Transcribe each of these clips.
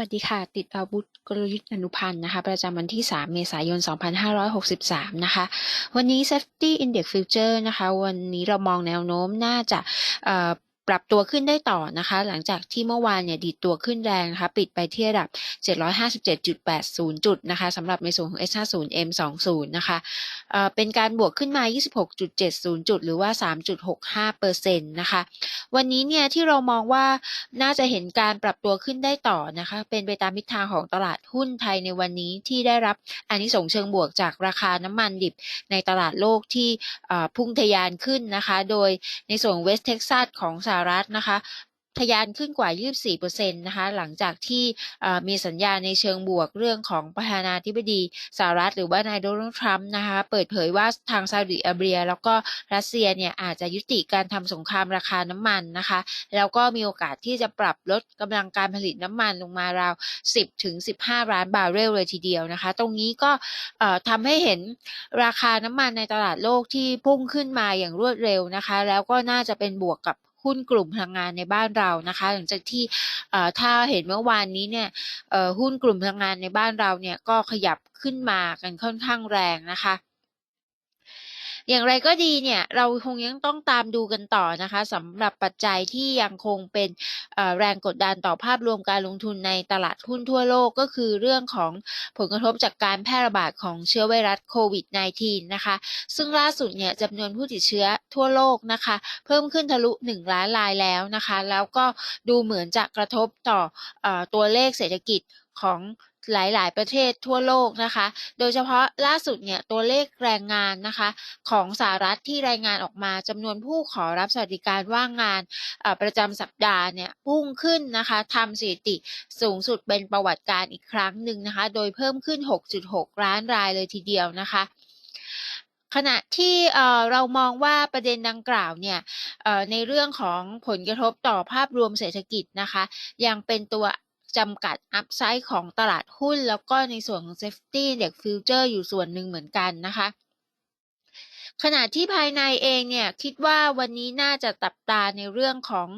วัสดีค่ะ ติดอาวุธกลยุทธ์อนุพันธ์นะคะ ประจำวันที่ 3 เมษายน 2563 นะคะ วันนี้ Safety Index Future นะคะ วันนี้เรามองแนวโน้มน่าจะ ปรับตัวขึ้นได้ต่อนะคะ หลังจากที่เมื่อวานเนี่ยดีดตัวขึ้นแรงนะคะ ปิดไปที่ระดับ 757.80 จุดนะคะสำหรับในส่วนของ S50 M20 นะคะเเป็นการบวกขึ้นมา 26.70 จุด หรือว่า 3.65เปอร์เซ็นต์นะคะ วันนี้เนี่ยที่เรามองว่าน่าจะเห็นการปรับตัวขึ้นได้ต่อนะคะ เป็นไปตามทิศทางของตลาดหุ้นไทยในวันนี้ที่ได้รับอานิสงส์เชิงบวกจากราคาน้ำมันดิบในตลาดโลกที่พุ่งทะยานขึ้นนะคะ โดยในส่วนเวสเท็กซัสของสหรัฐนะคะทะยานขึ้นกว่า 24%นะคะ หลังจากที่มีสัญญาณในเชิงบวกเรื่องของประธานาธิบดีสหรัฐหรือว่านายโดนัลด์ทรัมป์นะคะ เปิดเผยว่าทางซาอุดิอาระเบีย แล้วก็รัสเซียเนี่ยอาจจะยุติการทำสงครามราคาน้ำมันนะคะ แล้วก็มีโอกาสที่จะปรับลดกำลังการผลิตน้ำมันลงมาราว 10 ถึง 15 ล้านบาร์เรลเลยทีเดียวนะคะ ตรงนี้ก็เอ่อทำให้เห็นราคาน้ำมันในตลาดโลกที่พุ่งขึ้นมาอย่างรวดเร็วนะคะ แล้วก็น่าจะเป็นบวกกับ หุ้นกลุ่มพลังงานในบ้านเรานะคะ หลังจากที่ถ้าเห็นเมื่อวานนี้เนี่ยหุ้นกลุ่มพลังงานในบ้านเราเนี่ยก็ขยับขึ้นมากันค่อนข้างแรงนะคะ อย่างไรก็ดีเนี่ยเราคงยังต้องตามดูกันต่อนะคะสำหรับปัจจัยที่ยังคงเป็นแรงกดดันต่อภาพรวมการลงทุนในตลาดหุ้นทั่วโลกก็คือเรื่องของผลกระทบจากการแพร่ระบาดของเชื้อไวรัสโควิด -19 นะคะ ซึ่งล่าสุดเนี่ยจำนวนผู้ติดเชื้อทั่วโลกนะคะ เพิ่มขึ้นทะลุ 1 ล้านรายแล้วนะคะ แล้วก็ดูเหมือนจะกระทบต่ออตัวเลขเศรษฐกิจของ หลาย ๆ ประเทศทั่วโลกนะคะ โดยเฉพาะล่าสุดเนี่ยตัวเลขแรงงานนะคะ ของสหรัฐที่รายงานออกมาจำนวนผู้ขอรับสวัสดิการว่างงานประจำสัปดาห์เนี่ยพุ่งขึ้นนะคะทำสถิติสูงสุดเป็นประวัติการอีกครั้งหนึ่งนะคะ โดยเพิ่มขึ้น 6.6 ล้านรายเลยทีเดียวนะคะขณะที่เรามองว่าประเด็นดังกล่าวเนี่ยในเรื่องของผลกระทบต่อภาพรวมเศรษฐกิจนะคะ ยังเป็นตัว จำกัดอัพไซด์ของตลาดหุ้น แล้วก็ในส่วนของ Safety Index Future อยู่ส่วนหนึ่งเหมือนกันนะคะขณะที่ภายในเองเนี่ยคิดว่าวันนี้น่าจะตับตาในเรื่องของ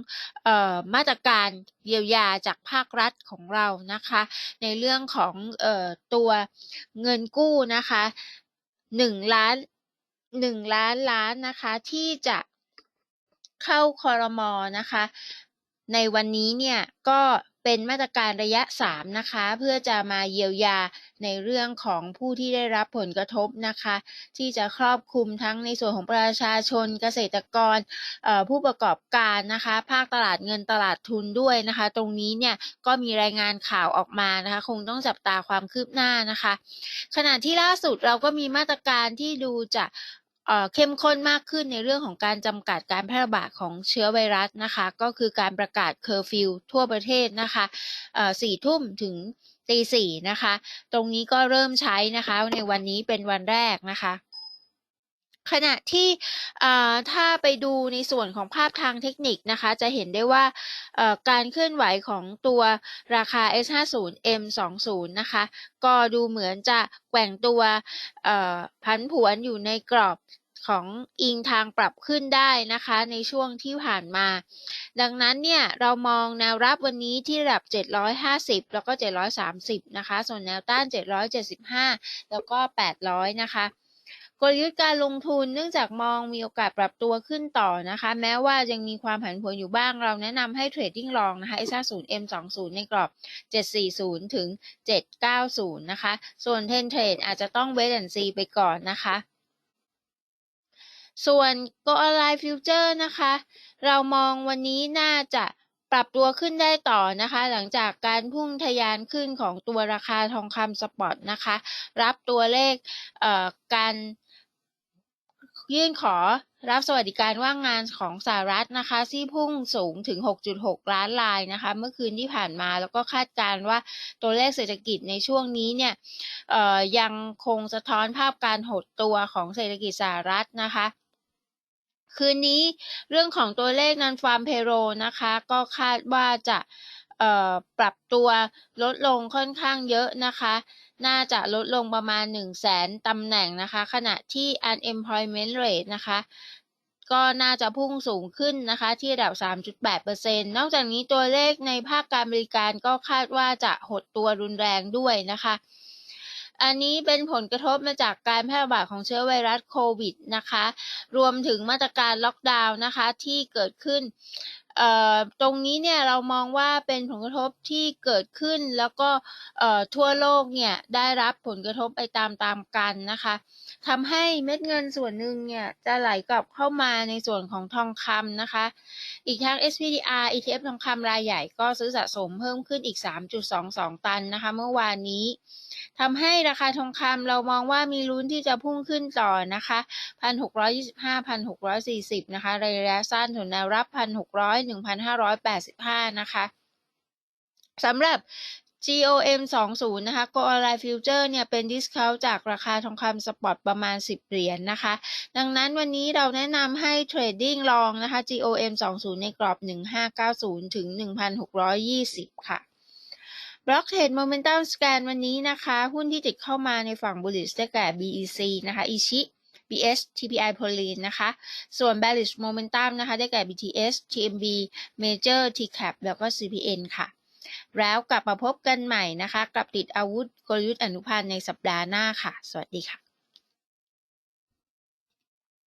ออมาตรการเยียวยาจากภาครัฐของเรานะคะ ในเรื่องของออตัวเงินกู้นะคะหนึ่งล้านหนึ่งล้านล้านนะคะที่จะเข้าคอรมอนะคะ ในวันนี้เนี่ยก็ เป็นมาตรการระยะ 3 นะคะ เพื่อจะมาเยียวยาในเรื่องของผู้ที่ได้รับผลกระทบนะคะ ที่จะครอบคลุมทั้งในส่วนของประชาชนเกษตรกรผู้ประกอบการนะคะ ภาคตลาดเงินตลาดทุนด้วยนะคะ ตรงนี้เนี่ยก็มีรายงานข่าวออกมานะคะ คงต้องจับตาความคืบหน้านะคะ ขณะที่ล่าสุดเราก็มีมาตรการที่ดูจะ เข้มข้นมากขึ้นในเรื่องของการจำกัดการแพร่ระบาดของเชื้อไวรัสนะคะ ก็คือการประกาศเคอร์ฟิวทั่วประเทศนะคะสี่ทุ่มถึงตีสี่นะคะ ตรงนี้ก็เริ่มใช้นะคะในวันนี้เป็นวันแรกนะคะ ขณะที่ถ้าไปดูในส่วนของภาพทางเทคนิคนะคะ จะเห็นได้ว่าการเคลื่อนไหวของตัวราคา S50 M20 นะคะ ก็ดูเหมือนจะแกว่งตัวพันผวนอยู่ในกรอบของอิงทางปรับขึ้นได้นะคะในช่วงที่ผ่านมา ดังนั้นเนี่ยเรามองแนวรับวันนี้ที่ระดับ 750 แล้วก็ 730 นะคะ ส่วนแนวต้าน 775 แล้วก็ 800 นะคะ กลยุทธ์การลงทุนเนื่องจากมองมีโอกาสปรับตัวขึ้นต่อนะคะ แม้ว่ายังมีความผันผวนอยู่บ้างเราแนะนำให้เทรดดิ้งลองนะคะ S50 M20 ในกรอบ 740 ถึง 790 นะคะ ส่วนเทนเทรดอาจจะต้องเวทแอนซีไปก่อนนะคะส่วน Go Online Future นะคะ เรามองวันนี้น่าจะปรับตัวขึ้นได้ต่อนะคะ หลังจากการพุ่งทะยานขึ้นของตัวราคาทองคำสปอตนะคะ รับตัวเลขเอ่อการ ยื่นขอรับสวัสดิการว่างงานของสหรัฐนะคะ ที่พุ่งสูงถึง 6.6 ล้านรายนะคะ เมื่อคืนที่ผ่านมาแล้วก็คาดการว่าตัวเลขเศรษฐกิจในช่วงนี้เนี่ยยังคงสะท้อนภาพการหดตัวของเศรษฐกิจสหรัฐนะคะคืนนี้เรื่องของตัวเลขนันฟาร์มเพโรนะคะ ก็คาดว่าจะ ปรับตัวลดลงค่อนข้างเยอะนะคะ น่าจะลดลงประมาณ 1 0 0 0 0แสนตำแหน่งนะคะ ขณะที่ unemployment rate นะคะก็น่าจะพุ่งสูงขึ้นนะคะที่ระดับ 3.8%นอกจากนี้ตัวเลขในภาคการบริการก็คาดว่าจะหดตัวรุนแรงด้วยนะคะ อันนี้เป็นผลกระทบมาจากการแพร่ระบาดของเชื้อไวรัสโควิดนะคะ รวมถึงมาตรการล็อกดาวน์นะคะที่เกิดขึ้น ตรงนี้เนี่ยเรามองว่าเป็นผลกระทบที่เกิดขึ้นแล้วก็ทั่วโลกเนี่ยได้รับผลกระทบไปตามๆกันนะคะทำให้เม็ดเงินส่วนหนึ่งเนี่ยจะไหลกลับเข้ามาในส่วนของทองคำนะคะ อีกทั้ง SPDR ETF ทองคำรายใหญ่ก็ซื้อสะสมเพิ่มขึ้นอีก 3.22 ตันนะคะ เมื่อวานนี้ ทำให้ราคาทองคำเรามองว่ามีลุ้นที่จะพุ่งขึ้นต่อนะคะ1,625-1,640นะคะระยะสั้นถึงแนวรับ 1,600 1,585นะคะสำหรับ GOM 20นะคะ Go Online Future เนี่ยเป็น discount จากราคาทองคำสปอตประมาณ 10 เหรียญนนะคะ ดังนั้นวันนี้เราแนะนำให้เทรดดิ้งลองนะคะ GOM 20ในกรอบ 1590 ถึง 1,620 ค่ะ บล็อกเทรดโมเมนตัมสแกนวันนี้นะคะ หุ้นที่ติดเข้ามาในฝั่ง bullish ได้แก่ BEC นะคะอิชิ BS TPI Poline นะคะ ส่วน bearish momentum นะคะ ได้แก่ BTS TMB Major TCAP แล้วก็ CPN ค่ะ แล้วกลับมาพบกันใหม่นะคะ กับติดอาวุธกลยุทธ์อนุพันธ์ในสัปดาห์หน้าค่ะ สวัสดีค่ะ